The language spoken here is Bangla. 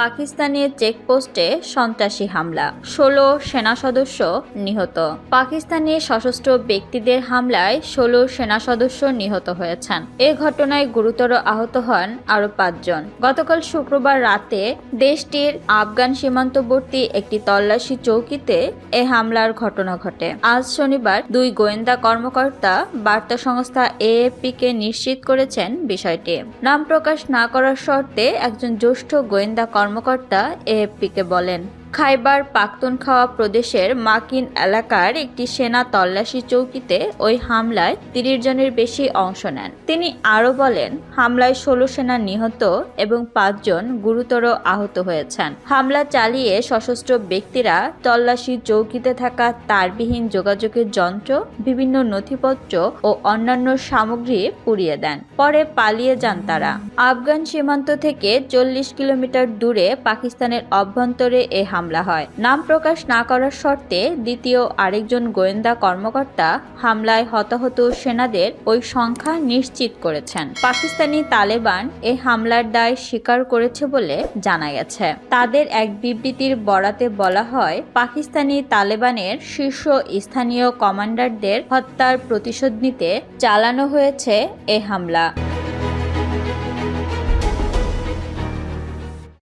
পাকিস্তানের চেকপোস্টে সন্ত্রাসী হামলা। ষোলো সেনা সদস্য নিহত। পাকিস্তানের সশস্ত্র ব্যক্তিদের হামলায় ষোলো সেনা সদস্য নিহত হয়েছেন। এ ঘটনায় গুরুতর আহত হন আরও পাঁচজন। গতকাল শুক্রবার রাতে দেশটির আফগান সীমান্তবর্তী একটি তল্লাশি চৌকিতে এ হামলার ঘটনা ঘটে। আজ শনিবার দুই গোয়েন্দা কর্মকর্তা বার্তা সংস্থা এএফপিকে নিশ্চিত করেছেন বিষয়টি। নাম প্রকাশ না করার শর্তে একজন জ্যেষ্ঠ গোয়েন্দা কর্মকর্তা এএফপিকে বলেন। খাইবার পাখতুনখাওয়া প্রদেশের মাকিন এলাকার একটি সেনা তল্লাশি চৌকিতে ওই হামলায় তিরিশ জনের বেশি অংশ নেন। তিনি আরও বলেন, হামলায় ষোলো সেনা নিহত এবং পাঁচজন গুরুতর আহত হয়েছেন। হামলা চালিয়ে সশস্ত্র ব্যক্তিরা তল্লাশি চৌকিতে থাকা তারবিহীন যোগাযোগের যন্ত্র, বিভিন্ন নথিপত্র ও অন্যান্য সামগ্রী পুড়িয়ে দেন। পরে পালিয়ে যান তারা। আফগান সীমান্ত থেকে চল্লিশ কিলোমিটার দূরে পাকিস্তানের অভ্যন্তরে এ হামলা হয়। নাম প্রকাশ না করার শর্তে দ্বিতীয় আরেকজন গোয়েন্দা কর্মকর্তা হামলায় হতাহত সেনাদের ওই সংখ্যা নিশ্চিত করেছেন। পাকিস্তানি তালেবান এই হামলার দায় স্বীকার করেছে বলে জানা গেছে। তাদের এক বিবৃতির বরাতে বলা হয়, পাকিস্তানি তালেবানের শীর্ষ স্থানীয় কমান্ডারদের হত্যার প্রতিশোধ নিতে চালানো হয়েছে এ হামলা।